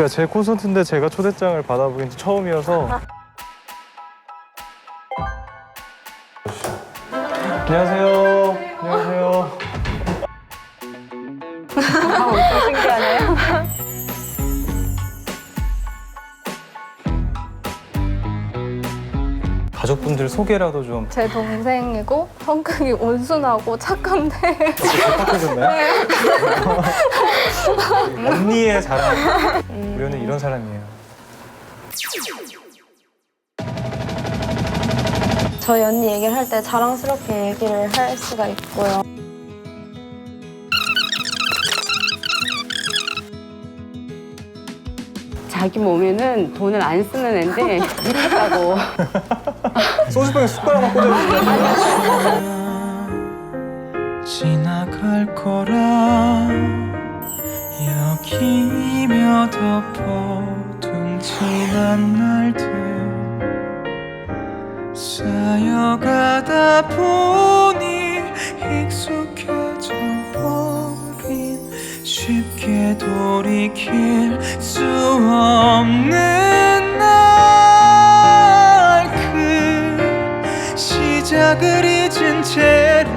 그러니까 제 콘서트인데 제가 초대장을 받아보긴 처음이어서 안녕하세요. 안녕하세요. 신기하네요. 가족분들 소개라도 좀 제 동생이고 성격이 온순하고 착한데 착각해줬나요? 언니의 자랑. 우리 언니 이런 사람이에요. 저희 언니 얘기를 할 때 자랑스럽게 얘기를 할 수가 있고요. 자기 몸에는 돈을 안 쓰는 애인데 미쳤다고. 소주병에 숟가락만 꽂아주시면 지나갈 거라 여 기며 덮어둔 지난 날들 쌓여가다 보니 익숙해져 버린 쉽게 돌이킬 수 없는 날. 그 시작을 잊은 채로